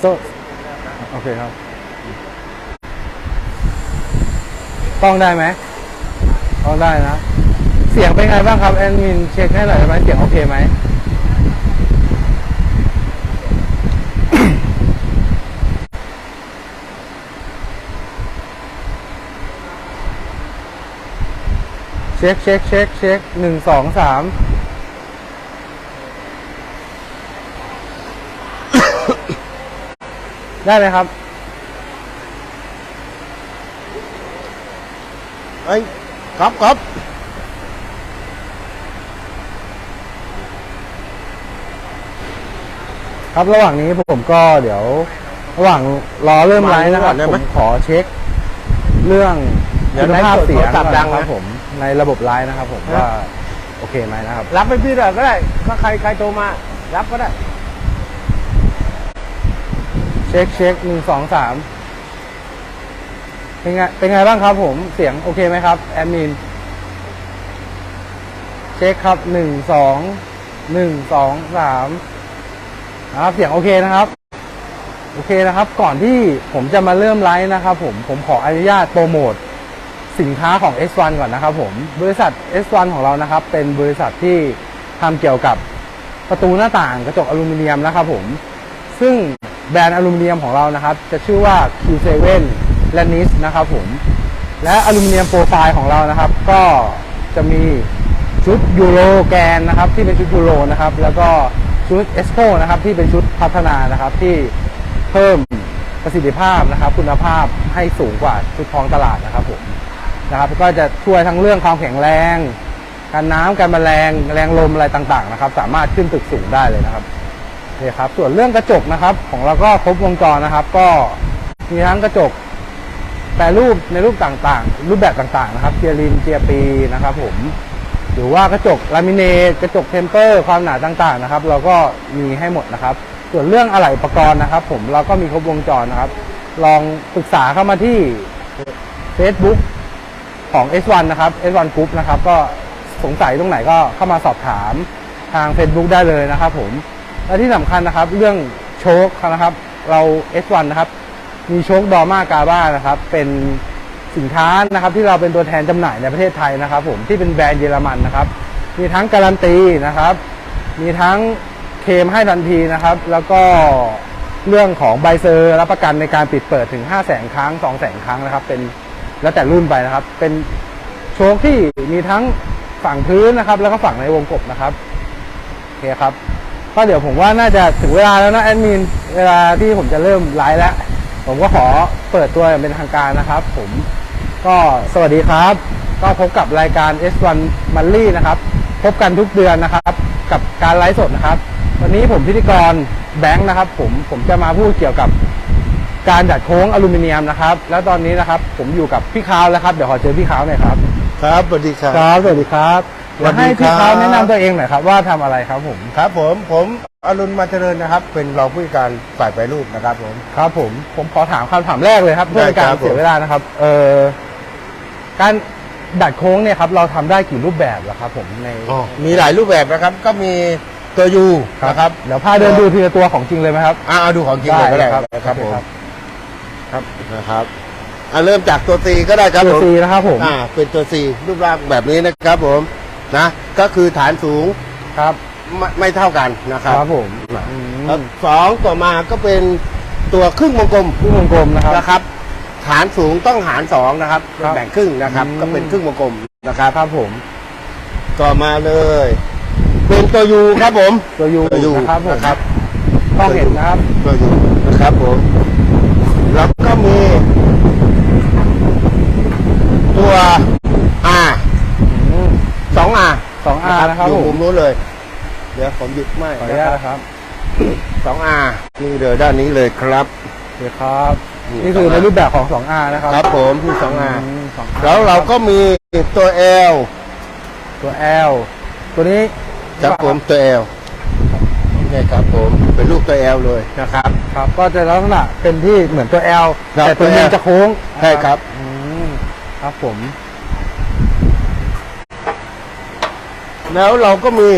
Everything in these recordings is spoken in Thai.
โซโอเคครับ ต้องได้ไหมต้องได้นะ เสียงเป็นไงบ้างครับ แอดมินเช็คให้หน่อยได้ไหมเสียงโอเคไหมเช็คเช็คเช็คเช็คหนึ่งสองสาม ได้เลยครับเอ้ยครับครับครับระหว่างนี้ผมก็เดี๋ยว ระหว่างรอเริ่มไลฟ์นะครับผมขอเช็ค เรื่องคุณภาพเสียงก่อนนะครับผม ในระบบไลฟ์นะครับผมว่า โอเคไหมนะครับ รับไปพี่เถอะก็ได้ถ้าใครใครโทรมา รับก็ได้เช็คเช็คหนึ่งสองสามเป็นไงเป็นไงบ้างครับผมเสียงโอเคไหมครับ แอดมิน เช็คครับหนึ่งสองหนึ่งสองสามนะครับเสียงโอเคนะครับโอเคนะครับ ก่อนที่ผมจะมาเริ่มไลฟ์นะครับผมผมขออนุญาตโปรโมทสินค้าของ S1 ก่อนนะครับผมบริษัท S1 ของเรานะครับ เป็นบริษัทที่ทำเกี่ยวกับประตูหน้าต่างกระจกอลูมิเนียมนะครับผมซึ่ง แบรนด์อลูมิเนียมของเรานะครับ จะชื่อว่า Q7 และ NIS นะครับผม และอลูมิเนียมโปรไฟล์ของเรานะครับ ก็จะมีชุดยูโรแกนนะครับ ที่เป็นชุดยูโรนะครับ แล้วก็ชุดเอสโคนะครับ ที่เป็นชุดพัฒนานะครับที่เพิ่มประสิทธิภาพนะครับ คุณภาพให้สูงกว่าชุดท้องตลาดนะครับผมนะครับ ก็จะช่วยทั้งเรื่องความแข็งแรง การน้ำการแมลงแรงลมอะไรต่างๆนะครับ สามารถขึ้นตึกสูงได้เลยนะครับ นี่ครับส่วนเรื่องกระจกนะครับ ของเราก็ครบวงจรนะครับ ก็มีทั้งกระจกแปรรูปในรูปต่างๆ รูปแบบต่างๆนะครับเจียรินเจียปีนะครับ ผมหรือว่ากระจกลามิเนตกระจกเทมเปอร์ความหนาต่างๆนะครับ เราก็มีให้หมดนะครับ ส่วนเรื่องอะไหล่อุปกรณ์นะครับ ผมเราก็มีครบวงจรนะครับ ลองปรึกษาเข้ามาที่ Facebook ของ S1 นะครับ S1 Group นะครับ ก็สงสัยตรงไหนก็เข้ามาสอบถามทาง Facebook ได้เลยนะครับผม และที่สำคัญนะครับเรื่องโชคนะครับ เรา S1 นะครับ มีโชคดอมากาบ้านะครับ เป็นสินค้านะครับ ที่เราเป็นตัวแทนจำหน่ายในประเทศไทยนะครับ ผมที่เป็นแบรนด์เยอรมันนะครับ มีทั้งการันตีนะครับ มีทั้งเคมให้ทันทีนะครับ แล้วก็เรื่องของใบเซอร์รับประกันในการปิดเปิดถึง 5 0 0แสนครั้ง 2 0 0แสนครั้งนะครับ เป็นแล้วแต่รุ่นไปนะครับ เป็นโชคที่มีทั้งฝั่งพื้นนะครับ แล้วก็ฝั่งในวงกบนะครับโอเคครับ ก็เดี๋ยวผมว่าน่าจะถึงเวลาแล้วนะแอดมินเวลาที่ผมจะเริ่มไลฟ์แล้ว ผมก็ขอเปิดตัวอย่างเป็นทางการนะครับ ผมก็สวัสดีครับ ก็พบกับรายการ S1 m o n l y นะครับ พบกันทุกเดือนนะครับ กับการไลฟ์สดนะครับ วันนี้ผมพิธีกรแบงค์นะครับ ผมผมจะมาพูดเกี่ยวกับการดัดโค้งอลูมิเนียมนะครับ แล้วตอนนี้นะครับ ผมอยู่กับพี่คาวแล้วครับ เดี๋ยวขอเจอพี่คาวหน่อยครับ ครับสวัสดีครับ ครับ สวัสดีครับ สวัสดีเดี๋ยวให้พี่ครับคาวแนะนำตัวเองหน่อยครับว่าทำอะไรครับผม ครับผมผมอรุณมาเจริญนะครับ เป็นรองผู้จัดการฝ่ายแปรรูปนะครับผม ครับผมผมขอถามคำถามแรกเลยครับเพื่อเป็นการได้ครับเสียเวลานะครับ เอ่อการดัดโค้งเนี่ยครับ เราทำได้กี่รูปแบบล่ะครับ ผมในอ๋อมีหลายรูปแบบนะครับ ก็มีตัวยูนะครับเดี๋ยวพาเดินดูทีละตัวของจริงเลยไหมครับอ่าเอาดูของจริงเลยก็ได้ครับนะครับผมครับครับนะครับอ่าเริ่มจากตัวซีก็ได้ครับตัวผม ซีนะครับผม อ่าเป็นตัวซีรูปร่างแบบนี้นะครับผม นะ ก็คือฐานสูงครับ ไม่ไม่เท่ากันนะครับครับผมนะอืมแล้วสองต่อมาก็เป็นตัวครึ่งวงกลมลูกวงกลมนะครับ นะครับ ฐานสูงต้องหารสองนะครับครับแบ่งครึ่งนะครับ อืม ก็เป็นครึ่งวงกลมนะครับ ครับผม ต่อมาเลย เป็นตัวยูครับผมตัวยูตัวยูนะครับผมนะครับ ต้องเห็นนะครับ ตัวยูนะครับผมแล้วก็มี ตัว R อืม สอง R สองอา นะครับอยู่ผมุมมนู้นเลย เดี๋ยวผมหยิบไม่ขออนุญาตนะครับสอง R นี่เลยด้านนี้เลยครับ เดี๋ยวครับ นี่ นี่คือ 2R ในรูปแบบของ 2R นะครับครับผมที่สอง R มสองแล้วเราก็มีตัว L ตัว L ตัวนี้ครับผมตัว L นี่ครับผมเป็นรูปตัว L เลยนะครับ ครับก็จะลักษณะเป็นที่เหมือนตัว L ครับแต่ตัว ตัวนี้ L จะโค้งใช่ครับ อืมครับผม แล้วเราก็มี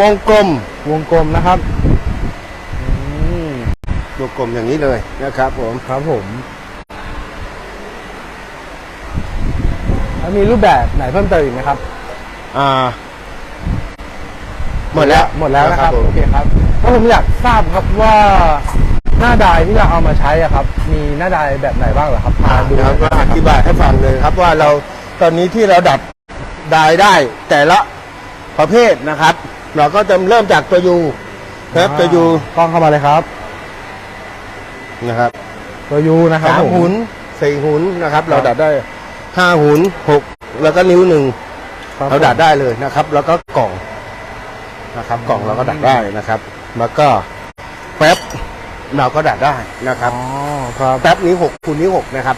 วงกลมวงกลมนะครับอืมวตัวกลมอย่างนี้เลยนะครับผมครับผมแล้วมีรูปแบบไหนเพิ่มเติมอีกไหมครับ อ่า หมดแล้วหมดแล้วนะครับผมโอเคครับแล้วผมอยากทราบครับว่าหน้าดายที่เราเอามาใช้อะครับ มีหน้าดายแบบไหนบ้างเหรอครับพาดูครับหน่ก็อยอธิบายให้ฟังเลยครับว่าเราตอนนี้ที่เราดัดดายได้แต่ละ ประเภทนะครับ เราก็จะเริ่มจากตัวยูนะครับตัวยูกล้องเข้ามาเลยครับ นะครับ ตัวยูนะครับสามผม หุนสี่หุนนะครับครับเราดัดได้ห้าหุนหกแล้วก็นิ้วหนึ่งคบเราดัดได้เลยนะครับ แล้วก็กล่องนะครับ กล่องเราก็ดัดได้นะครับ แล้วก็แป๊บเราก็ดัดได้นะครับ อ๋อครับแป๊บนิ้วหกคูณนิ้วหกนะครับ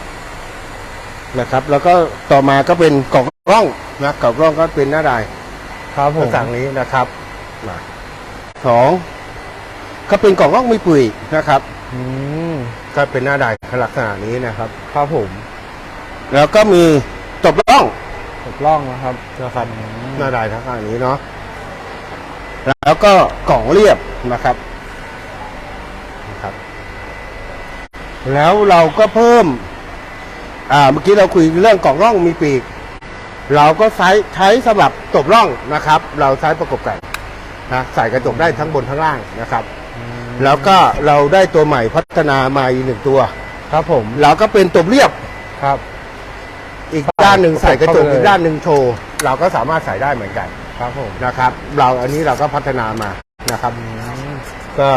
นะครับ แล้วก็ต่อมาก็เป็นกล่องร่องนะกล่องร่องก็เป็นหน้าดาย ครับผมสั่งนี้นะครับมาสองก็เป็นกล่องร่องมีปุ๋ยนะครับ อืมก็เป็นหน้าดายลักษณะนี้นะครับ ครับผมแล้วก็มีตบร่องตกล่องนะครับนะครับ หน้าดายลักษณะนี้เนาะแล้วก็กล่องเรียบนะครับนะครับ แล้วเราก็เพิ่ม อ่า เมื่อกี้เราคุยเรื่องกล่องร่องมีปีก เราก็ใช้ใช้สำหรับตบร่องนะครับ เราใช้ประกบกันนะใส่กระจกได้ทั้งบนทั้งล่างนะครับ แล้วก็เราได้ตัวใหม่พัฒนามาอีกหนึ่งตัว ครับผมเราก็เป็นตบเรียบครับ อีกด้านหนึ่งใส่กระจกเข้าไปเลยอีกด้านหนึ่งโชว์เราก็สามารถใส่ได้เหมือนกันครับผมนะครับ เราอันนี้เราก็พัฒนามานะครับ ก็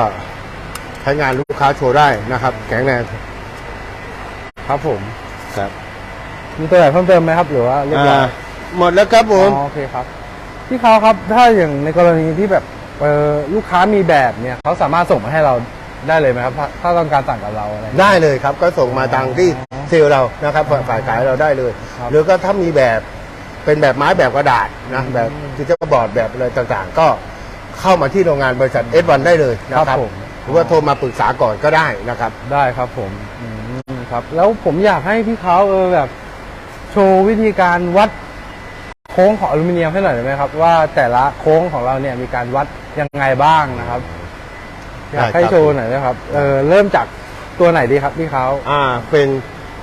ใช้งานลูกค้าโชว์ได้นะครับ แข็งแรงครับผมครับ มีตัวไหนเพิ่มเติมไหมครับ หรือว่าเรียบร้อยอ่าหมดแล้วครับผมอ๋อโอเคครับพี่เขาครับถ้าอย่างในกรณีที่แบบเออลูกค้ามีแบบเนี่ยเขาสามารถส่งมาให้เราได้เลยไหมครับ ถ้าถ้าต้องการสั่งกับเราอะไร ได้เลยครับก็ส่งมาทางที่เซลล์เรานะครับฝ่ายขายเราได้เลย ครับหรือก็ถ้ามีแบบเป็นแบบไม้แบบกระดาษนะแบบที่จะบอร์ดแบบอะไรต่างๆ ก็เข้ามาที่โรงงานบริษัทเอสวันได้เลยนะครับผม หรือว่าโทรมาปรึกษาก่อนก็ได้นะครับ ได้ครับผมอืมครับ แล้วผมอยากให้พี่เขาเออแบบ โชว์วิธีการวัดโค้งของอลูมิเนียมให้หน่อยได้ไหมครับ ว่าแต่ละโค้งของเราเนี่ยมีการวัดยังไงบ้างนะครับอยากให้ได้ครับโชว์หน่อยนะครับเออเริ่มจากตัวไหนดีครับพี่เขาอ่า เป็น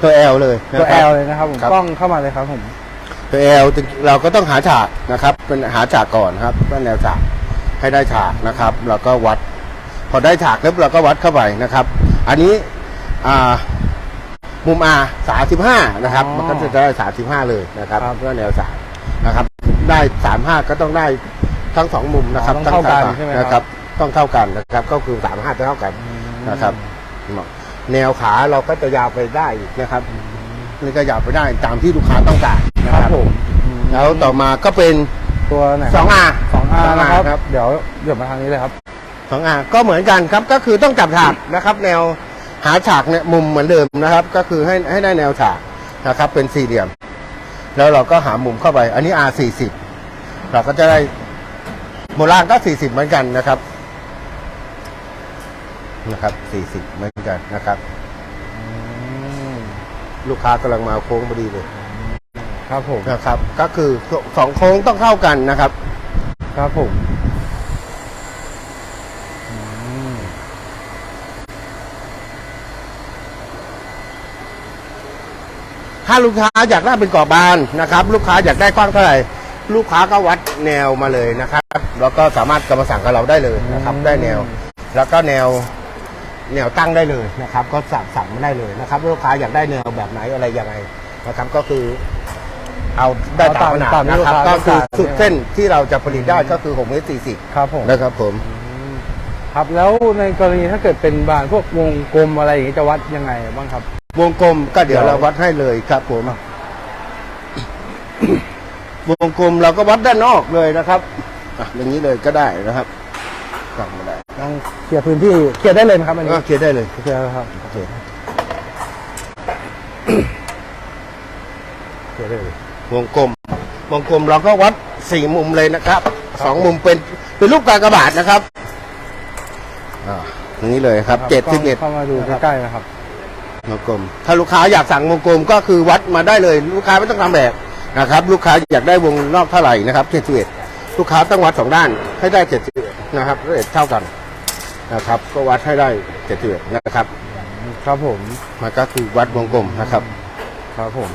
ตัว L เลยนะตัวค L รับเลยนะครับผมครับกล้องเข้ามาเลยครับผมตัว L เราก็ต้องหาฉากนะครับ เป็นหาฉากก่อนครับว่าแนวฉากให้ได้ฉากนะครับเราก็วัด พอได้ฉากแล้วเราก็วัดเข้าไปนะครับ อันนี้อ่า มุม R สาสิบห้านะครับ อ๋อมันก็จะได้สาสิบห้าเลยนะครับครับ เพื่อแนวฉากนะครับ ได้สามห้าก็ต้องได้ทั้งสองมุมนะครับอ๋อต้องเท่ากันทั้งใช่ไหมนะครับ ต้องเท่ากันนะครับ ก็คือสามห้าจะเท่ากันนะครับ แนวขาเราก็จะยาวไปได้อีกนะครับนี่ก็ยาวไปได้ตามที่ลูกค้าต้องการนะคครัรับผมแล้วต่อมาก็เป็น ตัวไหนสองอาสองอานะครับครับ เดี๋ยวเดี๋ยวมาทางนี้เลยครับ สองอาก็เหมือนกันครับก็คือต้องจับฉากนะครับ แนว หาฉากเนี่ยมุมเหมือนเดิมนะครับ ก็คือให้ให้ได้แนวฉากนะครับ เป็นสี่เหลี่ยม แล้วเราก็หามุมเข้าไป อันนี้ R สี่สิบเราก็จะได้โบราณก็สี่สิบเหมือนกันนะครับนะครับสี่สิบเหมือนกันนะครับลูกค้ากำลังมาโค้งพอดีเลย ครับผมนะครับ ก็คือสองโค้งต้องเข้ากันนะครับ ครับผม ถ้าลูกค้าอยากได้เป็นกรอบบานนะครับ ลูกค้าอยากได้กว้างเท่าไหร่ ลูกค้าก็วัดแนวมาเลยนะครับ แล้วก็สามารถกำมาสั่งกับเราได้เลยนะครับ ได้แนว แล้วก็แนวแนวตั้งได้เลยนะครับ ก็สั่งสั่งมาได้เลยนะครับ ลูกค้าอยากได้แนวแบบไหนอะไรยังไงนะครับก็คือเอาได้ตามขนาดนะครับ ก็คือสุดเส้นที่เราจะผลิตได้ก็คือ6เมตร40ครับผมนะครับผมครับแล้วในกรณีถ้าเกิดเป็นบานพวกวงกลมอะไรอย่างนี้จะวัดยังไงบ้างครับ วงกลมก็เดี๋ยวเราวัดให้เลยครับผมวงกลมเราก็วัดด้านนอกเลยนะครับอะอย่างนี้เลยก็ได้นะครับกลับมาได้ต้องเคลียร์พื้นที่เคลียร์ได้เลยไหมครับอันนี้ก็เคลียร์ได้เลย เคลียร์แล้วครับโอเคเคลียร์ได้เลยวงกลม วงกลมเราก็วัดสี่มุมเลยนะครับสองมุมเป็นเป็นรูปกากบาทนะครับอ่าอย่างนี้เลยครับเจ็ดสิบเอ็ดเข้ามาดูใกล้ๆนะครับ วงกลมถ้าลูกค้าอยากสั่งวงกลมก็คือวัดมาได้เลย ลูกค้าไม่ต้องทำแบบนะครับ ลูกค้าอยากได้วงรอบเท่าไหร่นะครับเจ็ดสิบเอ็ดลูกค้าต้องวัดสองด้านให้ได้เจ็ดสิบนะครับเอ็ดเท่ากันนะครับ ก็วัดให้ได้เจ็ดสิบเอ็ดนะครับ ครับผมมันก็คือวัดวงกลมนะครับ ครับผม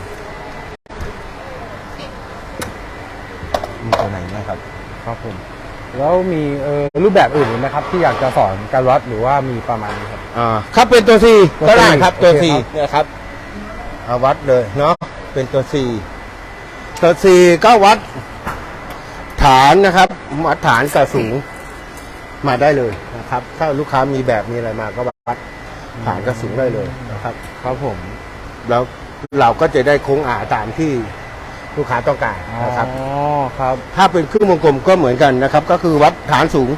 มีตัวไหนนะครับ ครับผม แล้วมีเอ่อรูปแบบอื่นอีกไหมครับ ที่อยากจะสอนการวัดหรือว่ามีประมาณนี้ครับ อ่าครับเป็นตัว C ตัวก็ได้ C ครับตัวโอ C เคครับเนี่ยครับเอาวัดเลยเนาะเป็นตัว C ตัว C ก็วัด ฐานนะครับวัดฐานกับสูง มาได้เลยนะครับ ถ้าลูกค้ามีแบบมีอะไรมาก็วัดฐานกับสูงได้เลยนะครับ ครับผม แล้วเราก็จะได้โค้งอาตามที่ลูกค้าต้องการนะครับอ๋อครับ ถ้าเป็นครึ่งวงกลมก็เหมือนกันนะครับ ก็คือวัดฐานสูง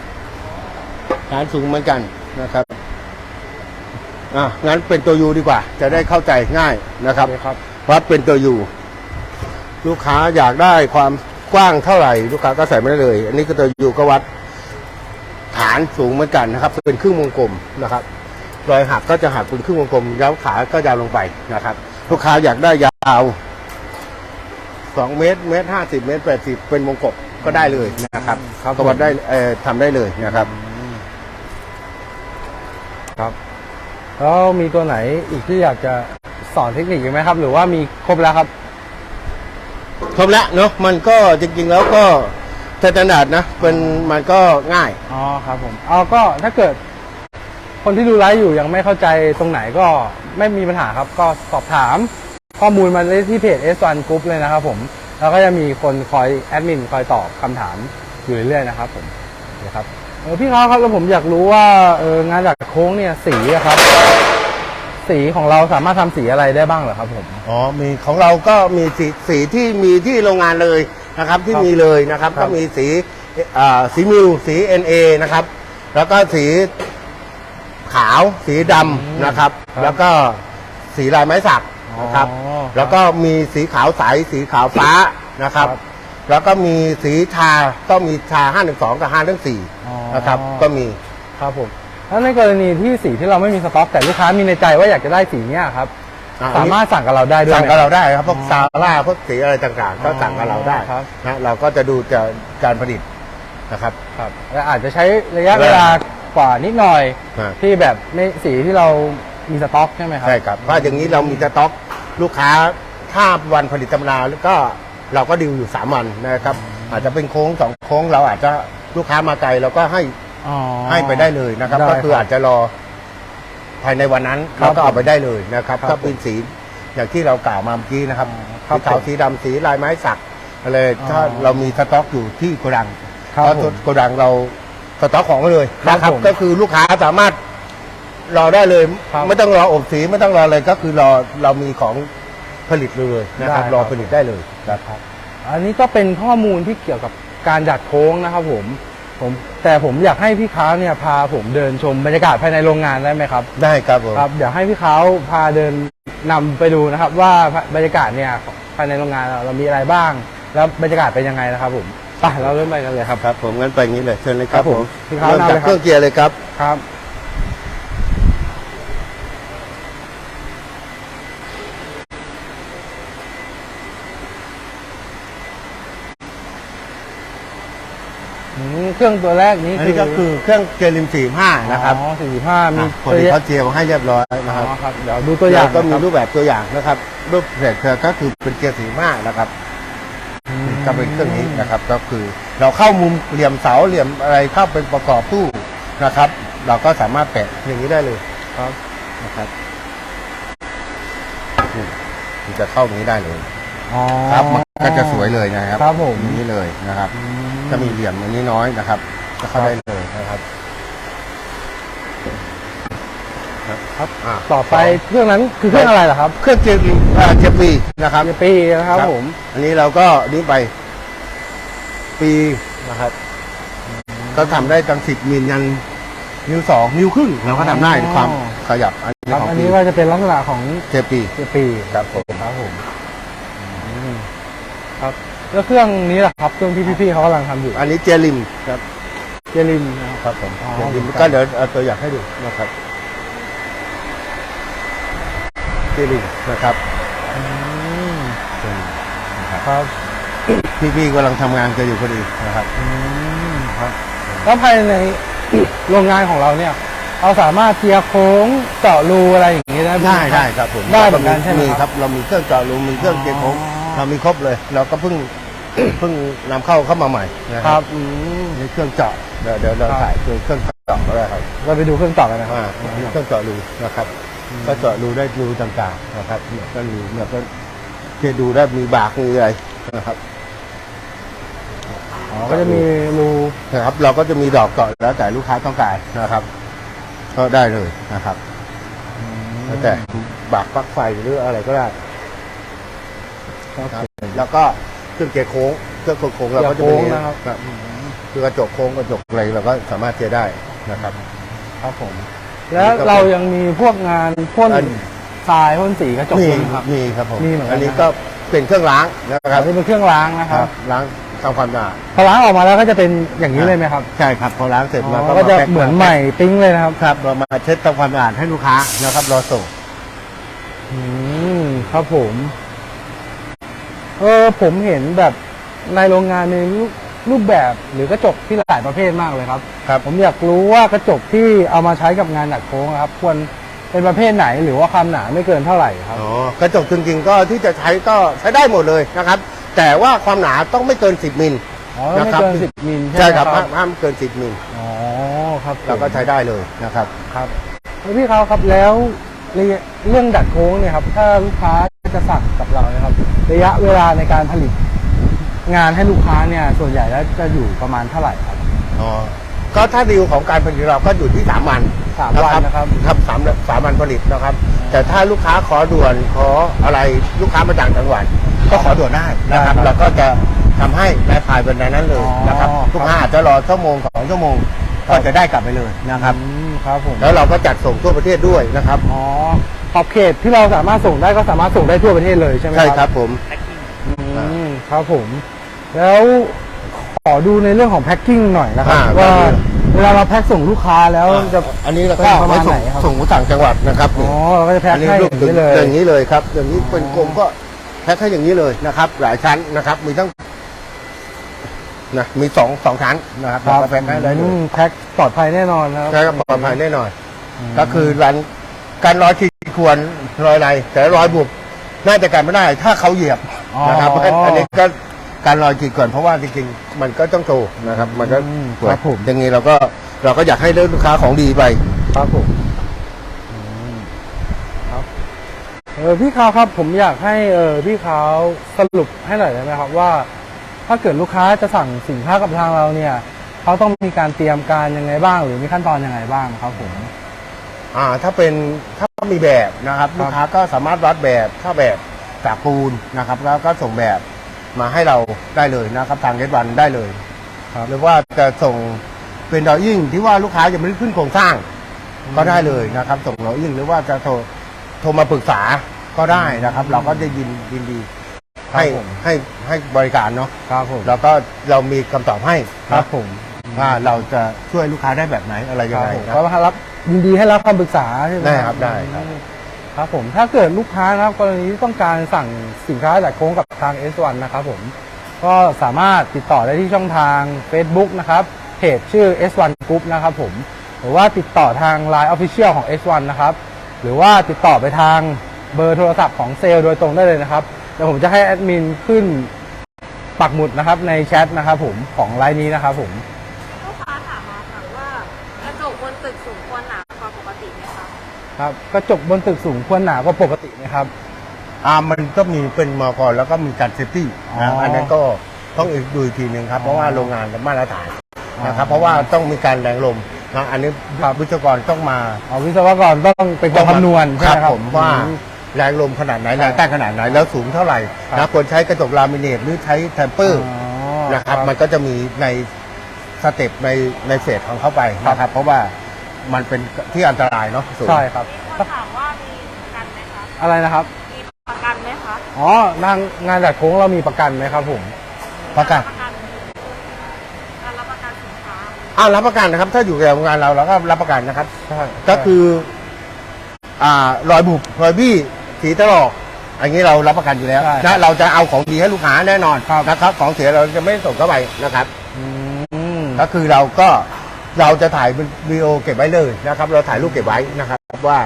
ฐานสูงเหมือนกันนะครับ อะงั้นเป็นตัวยูดีกว่า จะได้เข้าใจง่ายนะครับโอเคครับวัดเป็นตัวยูลูกค้าอยากได้ความกว้างเท่าไหร่ ลูกค้าก็ใส่ไม่ได้เลย อันนี้ก็ตัวยูก็วัด ฐานสูงเหมือนกันนะครับ เป็นครึ่งวงกลมนะครับรอยหักก็จะหักเป็นครึ่งวงกลมแล้วขาก็ยาวลงไปนะครับ ลูกค้าอยากได้ยาวสองเมตรเมตรห้าสิบเมตรแปดสิบเป็นวงกบก็ได้เลยนะครับครับก็วัดได้เอ่อทำได้เลยนะครับ ครับ แล้วมีตัวไหนอีกที่อยากจะสอนเทคนิคอีกไหมครับ หรือว่ามีครบแล้วครับ ครบแล้วเนาะมันก็จริงๆแล้วก็สแตนดาร์ดนะเป็นมันก็ง่ายอ๋อครับผมเอาก็ถ้าเกิด คนที่ดูไลฟ์อยู่ยังไม่เข้าใจตรงไหนก็ไม่มีปัญหาครับ ก็สอบถาม ข้อมูลมาได้ที่เพจ S1 Group เลยนะครับผม แล้วก็จะมีคนคอยแอดมินคอยตอบคำถามอยู่เรื่อยๆนะครับผมนะครับ เออพี่เขาครับแล้วผมอยากรู้ว่าเอองานจากโค้งเนี่ยสีอะครับ สีของเราสามารถทำสีอะไรได้บ้างเหรอครับผม อ๋อ มีของเราก็มีสีสีที่มีที่โรงงานเลยนะครับที่ครับมีเลยนะครับ ครับ ก็มีสีอ่าสีมิวสี NA นะครับ แล้วก็สีขาวสีดำนะครับ แล้วก็สีลายไม้สักนะครับ อ๋อ แล้วก็มีสีขาวใสสีขาวฟ้านะครับ ครับ แล้วก็มีสีชาก็มีชา 512 กับอ๋อ514นะครับก็มีครับผมแล้วในกรณีที่สีที่เราไม่มีสต็อกแต่ลูกค้ามีในใจว่าอยากจะได้สีเนี้ยครับอ่สามารถสั่งกับเราได้ด้วยสั่งไหมกับเราได้ครับพวกอ๋อซาร่าพวกสีอะไรต่างๆ ก็สั่งกับเราได้ครับนะเราก็จะดูจากการผลิตนะครับครับและอาจจะใช้ระยะเวลากว่านิดหน่อยอ่าที่แบบไม่สีที่เรามีสต็อกใช่ไหมครับใช่ครับเพราะอย่างนี้เรามีสต็อก ลูกค้าถ้าวันผลิตธรรมดาแล้วก็ เราก็ดิวอยู่ 3 วันนะครับ อาจจะเป็นโค้งสองโค้งเราอาจจะลูกค้ามาไกลเราก็ให้อ๋อ ให้ไปได้เลยนะครับ ได้ก็คือครับอาจจะรอภายในวันนั้นครับเราก็เอาไปได้เลยนะครับครับถ้าเป็นสีอย่างที่เรากล่าวมาเมื่อกี้นะครับครับสีขาวผมสีดำสีลายไม้สักอะไรอ๋อถ้าเรามีสต็อกอยู่ที่โกดังครับเพราะผมโกดังเราสต็อกของไว้เลยครับนะครับ ผมก็คือลูกค้าสามารถรอได้เลย ครับ ไม่ต้องรออบสีไม่ต้องรออะไรก็คือรอเรามีของ ผลิตเลยนะครับได้ครับ รอผลิตได้เลยนะครับ อันนี้ก็เป็นข้อมูลที่เกี่ยวกับการดัดโค้งนะครับผมผมแต่ผมอยากให้พี่ค้าเนี่ยพาผมเดินชมบรรยากาศภายในโรงงานได้ไหมครับ ได้ครับผม ครับอยากให้พี่เขาพาเดินนำไปดูนะครับ ว่าบรรยากาศเนี่ยภายในโรงงานเราเรามีอะไรบ้าง แล้วบรรยากาศเป็นยังไงนะครับผมไปเราเริ่มไปกันเลยครับ ครับผมงั้นไปอย่างนี้เลยเชิญเลยครัครับบผผมมพี่ครับเริ่มจากนำเลยครับ เครื่องเกียร์เลยครับ ครับ อืมเครื่องตัวแรกนี้อันนี้ก็คือเครื่องเจลิมสี่ห้านะครับอ๋อสี่ห้ามีอะคนที่เขาเจียวให้เรียบร้อยนะอ๋ครับอครับเดี๋ยวดูตัวอย่างแล้วก็มีนะครูรับปแบบตัวอย่างนะครับ รูปแบบก็คือเป็นเกียร์สี่ห้านะครับอืมก็เป็นเครื่องนี้นะครับ ก็คือเราเข้ามุมเหลี่ยมเสาเหลี่ยมอะไรเข้าไปประกอบตู้นะครับ เราก็สามารถแปะอย่างนี้ได้เลยครับนะครับนี่มันจะเข้าอย่างนี้ได้เลยอ๋อครับมันก็จะสวยเลยนะครับ ครับผมอย่างนี้เลยนะครับอื จะมีเหลี่ยมอย่างนี้น้อยนะครับก็เข้าได้เลยนะครับ ครับอ่าต่อไปเครื่องนั้นคือเครื่องอะไรล่ะครับ เครื่องเจลอ่าเจลปีนะครับเจปีนะครับผม อันนี้เราก็นี่ไป ปีนะครับ ก็ทำได้ตั้งสิบมิลยันนิ้วสองนิ้วครึ่งเราก็ทำได้ความขยับอันนี้ครับของอันปีนี้ก็จะเป็นลักษณะของเจลปีเจปีครับผมครับผมอืมครับ แล้วเครื่องนี้ล่ะครับเครื่องที่พี่ๆเขากำลังทำอยู่อันนี้เจลิมครับเจลินนะครับ ครับผมอ๋อ เจลิมเหมือนกันก็เดี๋ยวเอาตัวอย่างให้ดูนะครับ เจลิมนะครับอืมเจลิมนะครับครับพี่ๆกำลังทำงานกันอยู่พอดีนะครับอืมครับ แล้วภายใน โรงงานของเราเนี่ย เราสามารถเจียร์โค้งเจาะรูอะไรอย่างนี้ได้หมได้ได้ครับผมได้เหมือนกันใช่ไหมมีคครัรับ บ เรามีเครื่องเจาะรูมีเครื่องเกียร์โค้งอ๋อ เรามีครบเลย เราก็เพิ่ง เพิ่งนำเข้าเข้ามาใหม่นะคครัรับบอืมนี่เครื่องเจาะเดี๋ยวเดี๋ยวเราครับถ่ายคือเครื่องเจาะก็ได้ครับเราไปดูเครื่องเจาะกันนะครับอ่าอันนี้เครื่องเจาะรูนะครับก็เจาะรูได้รูต่างๆนะครับเนี่ยก็รูเนี่ยก็เทียดูได้มีบากมีอะไรนะครับอ๋อก็จะมีรูนะครับ เราก็จะมีดอกเจาะแล้วแต่ลูกค้าต้องการนะครับ ก็ได้เลยนะครับแล้วแต่บากปลั๊กไฟหรืออะไรก็ได้ครับครับแล้วก็ เครื่องเกียร์โค้งเครื่องโค้งเราก็จะเกียร์เป็นโค้งนะครับ ครับคือกระจกโค้งกระจกอะไรเราก็สามารถเทียร์ได้นะครับ ครับผม แล้วเรายังมีพวกงานพ่นอัน ทรายพ่นสีกระจกมีด้วยนะครับ มีครับผมมีเหมือนกัน อันนี้ก็เป็นเครื่องล้างนะคครัรับบนี่เป็นเครื่องล้างนะคครัรับบล้างทำความสะอาดพอล้างออกมาแล้วก็จะเป็นอย่างนี้เลยไหมครับใช่ครับพอล้างเสร็จอ๋เราอก็ก็จะาแพ็คเหมือนใหม่ปิ้งเลยนะครับครับเรามาเช็ดทำความสะอาดให้ลูกค้านะครับรอส่ง อืมครับผมเออผมเห็นแบบในโรงงานมีรูปรูปแบบหรือกระจกที่หลายประเภทมากเลยครับ ครับ ผมอยากรู้ว่ากระจกที่เอามาใช้กับงานดัดโค้งอะครับ ควรเป็นประเภทไหนหรือว่าความหนาไม่เกินเท่าไหร่ครับ อ๋อกระจกจริงๆก็ที่จะใช้ก็ใช้ได้หมดเลยนะครับ แต่ว่าความหนาต้องไม่เกิน 10มิล อ๋อไม่เกินสิบมิลใช่ไหมครับห้ามห้ามเกิน 10มิลอ๋อครับผมเราก็ใช้ได้เลยนะครับ ครับแล้วพี่เขาครับแล้ว เรื่องเรื่องดัดโค้งเนี่ยครับถ้าลูกค้าจะสั่งกับเรานะครับ ระยะเวลาในการผลิต งานให้ลูกค้าเนี่ยส่วนใหญ่แล้วจะอยู่ประมาณเท่าไหร่ครับอ๋อก็ถ้าดีลของการผลิตเราก็อยู่ที่สามวันสามวันนะครับครับสามสามวันผลิตนะครับ แต่ถ้าลูกค้าขอด่วนขออะไรลูกค้ามาจากจังหวัดก็ขอด่วนได้นะครับได้ครับเราก็จะทำให้ในภายในนั้นเลยอ๋อนะครับครับลูกค้าอาจจะรอชั่วโมงสองชั่วโมงก็จะได้กลับไปเลยนะครับอืม ครับผมแล้วเราก็จัดส่งทั่วประเทศด้วยนะครับอ๋อขอบเขตที่เราสามารถส่งได้ก็สามารถส่งได้ทั่วประเทศเลยใช่ไหมใช่ครับผม อืมครับผม แล้วขอดูในเรื่องของแพ็คกิ้งหน่อยนะครับ อ่าว่าได้เลย เวลาเราแพ็คส่งลูกค้าแล้วจะ อันนี้เราเป็ก็นประมาณไว้ส่งไหนครับ ส่งต่างจังหวัดนะครับอ๋อเราก็จะแพ็คอันนี้ให้อรูปย่างนี้เลย อย่างนี้เลยครับ อย่างนี้เป็นกลมก็แพ็คให้อย่างนี้เลยนะครับ หลายชั้นนะครับ มีทั้ง นะมีสองสองชั้นนะครับครับเราก็แพ็คให้ได้เลอืยมแพ็คปลอดภัยแน่นอนนะครับ ใช่ครับปลอดภัยแน่นอนมก็คือรันการร้อยขีดควรรอยอะไร แต่รอยบุบน่าจะกันไม่ได้ ถ้าเขาเหยียบนะครับเพราะฉะนั้นอันนี้ก็การรอยขีดข่วนเพราะว่าจริงๆมันก็ต้องโชว์นะครับ มันก็อืมสวยครับผม อย่างนี้เราก็เราก็อยากให้เลือกลูกค้าของดีไป ครับผมอืมครับเออพี่ขาวครับผมอยากให้เออพี่ขาวสรุปให้หน่อยได้ไหมครับว่า ถ้าเกิดลูกค้าจะสั่งสินค้ากับทางเราเนี่ยเขาต้องมีการเตรียมการยังไงบ้าง หรือมีขั้นตอนยังไงบ้างครับผม อ่าถ้าเป็นถ้ามีแบบนะครับครับลูกค้าก็สามารถวัดแบบถ้าแบบจากปูนนะครับ แล้วก็ส่งแบบมาให้เราได้เลยนะครับ ทางเอสวันได้เลยครับหรือว่าจะส่งเป็นดอยิ่งที่ว่าลูกค้ายังไม่ได้ขึ้นโครงสร้าง ก็ได้เลยนะครับ ส่งดอยิ่งหรือว่าจะโทรโทรมาปรึกษาก็ได้นะครับ เราก็จะยินยินดี ครับให้ผมให้ให้บริการเนาะครับผมแล้วก็เรามีคำตอบให้ครับผมว่าเราจะช่วยลูกค้าได้แบบไหนอะไรคยังรับไงผมนะ ก็รับยินดีให้รับคำปรึกษาใช่ไหมได้ครับได้ครับ ครับผมถ้าเกิดลูกค้านะครับกรณีที่ต้องการสั่งสินค้าจากโค้งกับทาง S1 นะครับผมก็สามารถติดต่อได้ที่ช่องทาง Facebook นะครับเพจชื่อ S1 Group นะครับผมหรือว่าติดต่อทาง Line Official ของ S1 นะครับ หรือว่าติดต่อไปทางเบอร์โทรศัพท์ของเซลล์โดยตรงได้เลยนะครับ เดี๋ยวผมจะให้แอดมินขึ้นปักหมุดนะครับในแชทนะครับผมของไลน์นี้นะครับผมลูกค้าถามมาค่ะว่ากระจกบนตึกสูงควรหนากว่าปกติไหมคะครับกระจกบนตึกสูงควรหนากว่าปกติไหมครับ อ่ามันก็มีเป็นมอกรแล้วก็มีการเซฟตี้อ๋นะออัอันนั้นก็ต้องอีกดูอีกทีหนึ่งครับอ๋อเพราะว่าโรงงานมาตรฐานอ๋อนะครับเพราะว่าต้องมีการแรงลมนะอันนี้วิศวกรต้องมาเอาวิศวกรต้องเป็นคนคำนวณคใช่รับไหมครับผมว่าอืม แรงลมขนาดไหนครับแรงต้านขนาดไหนแล้วสูงเท่าไหร่ครับนะควรใช้กระจกลามิเนตหรือใช้แทมเปอร์อ๋อนะครับมันก็จะมีในสเต็ปในในเฟสของเข้าไปนะครับ เพราะว่ามันเป็นที่อันตรายเนาะสูงใช่ครับมีคนถามว่ามีประกันไหมคะอะไรนะครับมีประกันไหมคะอ๋อนางงานดัดโค้งเรามีประกันไหมครับผมประกันประกันการรับประกันสินค้าอ้าวรับประกันนะครับ ถ้าอยู่ในโรงงานเราเราก็รับประกันนะครับใช่ก็คือ อ่ารอยบุบรอยบี้ สีตลอกอันนี้เรารับประกันอยู่แล้วนะเราจะเอาของดีให้ลูกค้าแน่นอนนะครับ ของเสียเราจะไม่ส่งเข้าไปนะครับ อืม ก็คือเราก็เราจะถ่ายเป็นวิดีโอเก็บไว้เลยนะครับ เราถ่ายรูปเก็บไว้นะครับ ว่า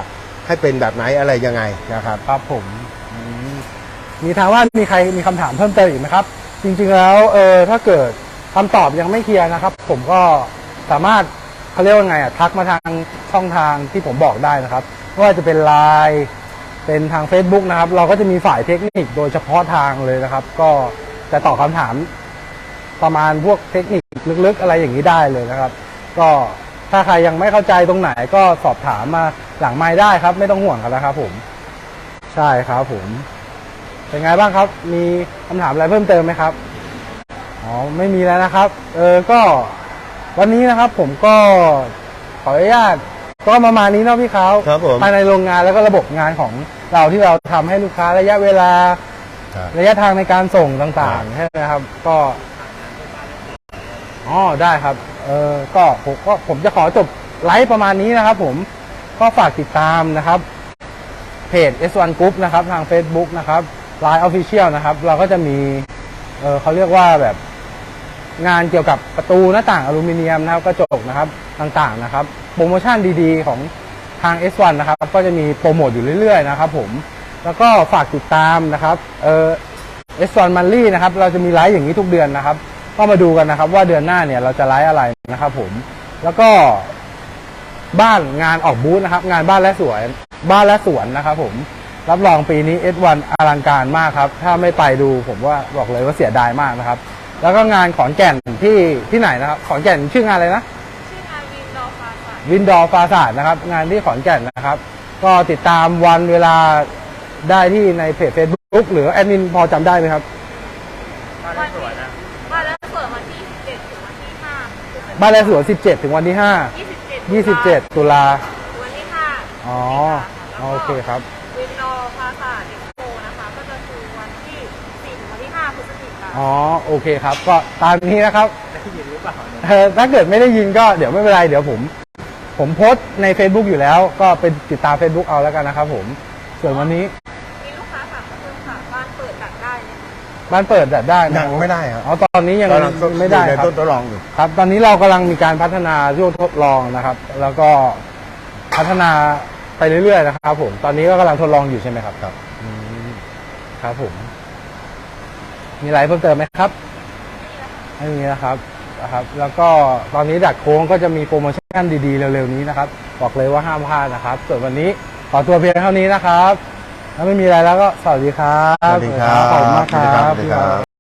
ให้เป็นแบบไหนอะไรยังไงนะครับ ครับผมอืมมีทางว่ามีใครมีคำถามเพิ่มเติมอีกไหมครับ จริงๆแล้วเออถ้าเกิดคำตอบยังไม่เคลียร์นะครับ ผมก็สามารถเขาเรียกว่าไงอะทักมาทางช่องทางที่ผมบอกได้นะครับไม่ว่าจะเป็นไลน์ เป็นทาง Facebook นะครับ เราก็จะมีฝ่ายเทคนิคโดยเฉพาะทางเลยนะครับ ก็จะตอบคำถามประมาณพวกเทคนิคลึกๆ อะไรอย่างนี้ได้เลยนะครับ ก็ถ้าใครยังไม่เข้าใจตรงไหนก็สอบถามมาหลังไม้ได้ครับ ไม่ต้องห่วงกันนะครับ ผม ใช่ครับผม เป็นไงบ้างครับ มีคำถามอะไรเพิ่มเติมไหมครับอ๋อไม่มีแล้วนะครับ เออก็วันนี้นะครับผมก็ขออนุญาต ก็ประมาณนี้เนาะพี่เขาครับผมภายในโรงงานแล้วก็ระบบงานของเราที่เราทำให้ลูกค้าระยะเวลา ระยะทางในการส่งต่างๆใช่ไหมครับ ก็อ๋อได้ครับ เออก็ผมก็ผมจะขอจบไลฟ์ประมาณนี้นะครับ ผมก็ฝากติดตามนะครับเพจ S1 Group นะครับ ทาง Facebook นะครับ Line Official นะครับ เราก็จะมี เออเขาเรียกว่าแบบงานเกี่ยวกับประตูหน้าต่างอลูมิเนียมนะครับกระจกนะครับต่างๆนะครับ โปรโมชั่นดีๆ ของทาง S1 นะครับ ก็จะมีโปรโมทอยู่เรื่อยๆนะครับผมแล้วก็ฝากติดตามนะครับเออ S1 m o n t h l นะครับเราจะมีไลฟ์อย่างนี้ทุกเดือนนะครับ ก็มาดูกันนะครับว่าเดือนหน้าเนี่ยเราจะไลฟ์อะไรนะครับผมแล้วก็บ้านงานออกบูธนะครับ งานบ้านและสวนบ้านและสวนนะครับผมรับรองปีนี้ S1 อลังการมากครับ ถ้าไม่ไปดูผมว่าบอกเลยว่าเสียดายมากนะครับ แล้วก็งานขอนแก่นที่ที่ไหนนะครับ ขอนแก่นชื่องานอะไรนะ วินดอร์ฟาสาดนะครับ งานที่ขอนแก่นนะครับ ก็ติดตามวันเวลาได้ที่ในเพจ Facebook หรือแอดมินพอจำได้ไหมครับวันที่วันแล้วเปิดวันที่17ถึงวันที่5บ้านและสวน 17 ถึงวันที่27 5 27 ตุลา วันที่5อ๋อ โอเคครับ วินดอร์พาสาเอ็กโปนะคะ ก็จะคือวันที่4ถึงวันที่5พฤศจิกายนอ๋อ โอเคครับ ก็ตามนี้นะครับเออถ้าเกิดไม่ได้ยินก็เดี๋ยวไม่เป็นไร เดี๋ยวผม ผมโพสต์ใน Facebook อยู่แล้ว ก็เป็นติดตาม Facebook เอาแล้วกันนะครับผม ส่วนวันนี้มีลูกค้าถามมาเพิ่มค่ะบ้านเปิดดัดได้ไหมคะบ้านเปิดดัดได้นะยังไม่ได้ครับอ๋อตอนนี้ยังกำลังไม่ได้อยู่ในครับ ต้นทดลองอยู่ครับ ตอนนี้เรากำลังมีการพัฒนาช่วงทดลองนะครับ แล้วก็พัฒนาไปเรื่อยๆนะครับ ผม ตอนนี้ก็กำลังทดลองอยู่ใช่ไหมครับครับอืมครับผม มีอะไรเพิ่มเติมไหมครับไม่มีนะครับนะครับ แล้วก็ตอนนี้ดักโค้งก็จะมีโปรโมชั่นดีๆ เร็วๆนี้นะครับ บอกเลยว่าห้ามพลาดนะครับ ส่วนวันนี้ขอตัวเพียงเท่านี้นะครับแล้วไม่มีอะไรแล้วก็สวัสดีครับ สวัสดีครับขอบคุณมากคสวัสดีครัรับบสวัสดีครับ